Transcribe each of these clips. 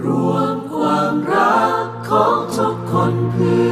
รวมความรักของทุกคนเพื่อ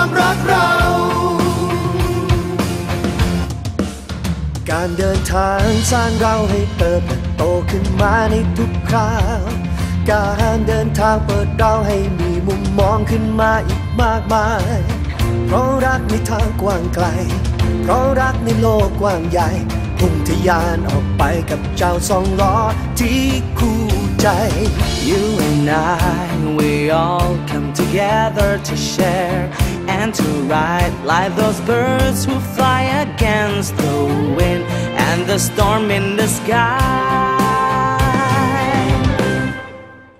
ม ดินทางสร้างเราให้เติบโตขึ้นมาในทุกคราว การเดินทางเปิดเราให้มีมุมมองขึ้นมาอีกมากมาย เพราะรักในทางกว้างไกล เพราะรักในโลกกว้างใหญ่พุ่งทะยานออกไปกับเจ้าสองล้อที่คู่ใจ You and I, we all come together to share and to ride like those birds who fly the storm in the sky.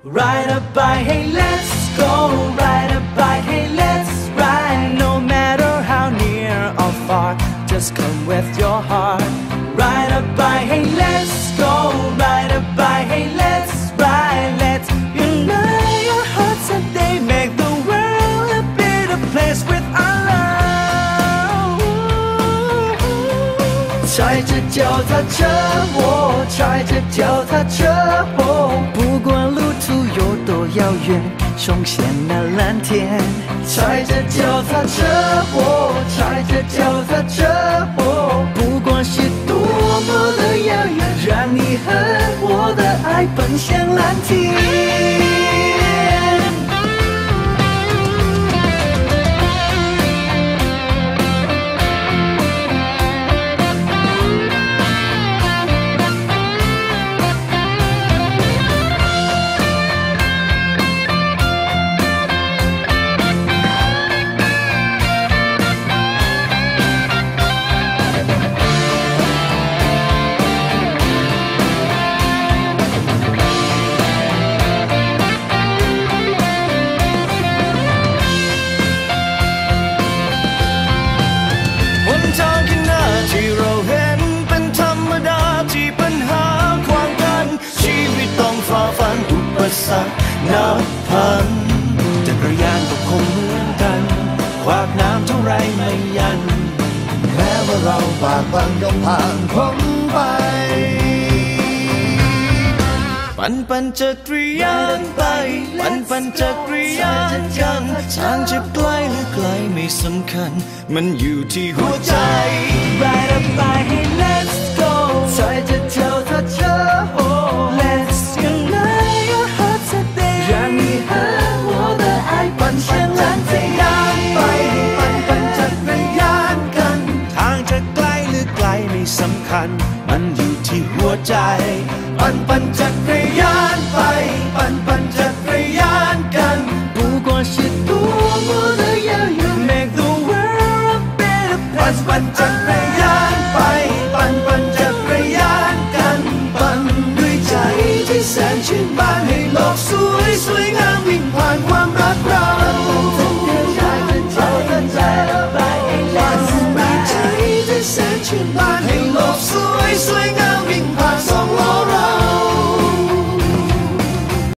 Ride a bike, hey, let's 踩着脚踏车，我踩着脚踏车，哦，不管路途有多遥远，冲向那蓝天。踩着脚踏车，我踩着脚踏车，ากฝันก็ผ่านพ้นไป ปั่นปันจักรยานไป ปั่นปันจักรยานกันทางจะไกลหรือไกลไม่สำคัญ มันอยู่ที่หัวใจ Ride up by let's go เธอจะเท่า คัญ มันอยู่ที่หัวใจ ปั่นปั่นจักรยานไป ปั่นปั่นจักรยานกัน不过是多么的遥远 Make the world a better place ปั่นปั่นจักรยานไป ปั่นปั่นจักรยานกัน ปั่นด้วยใจที่แสนชื่นบานให้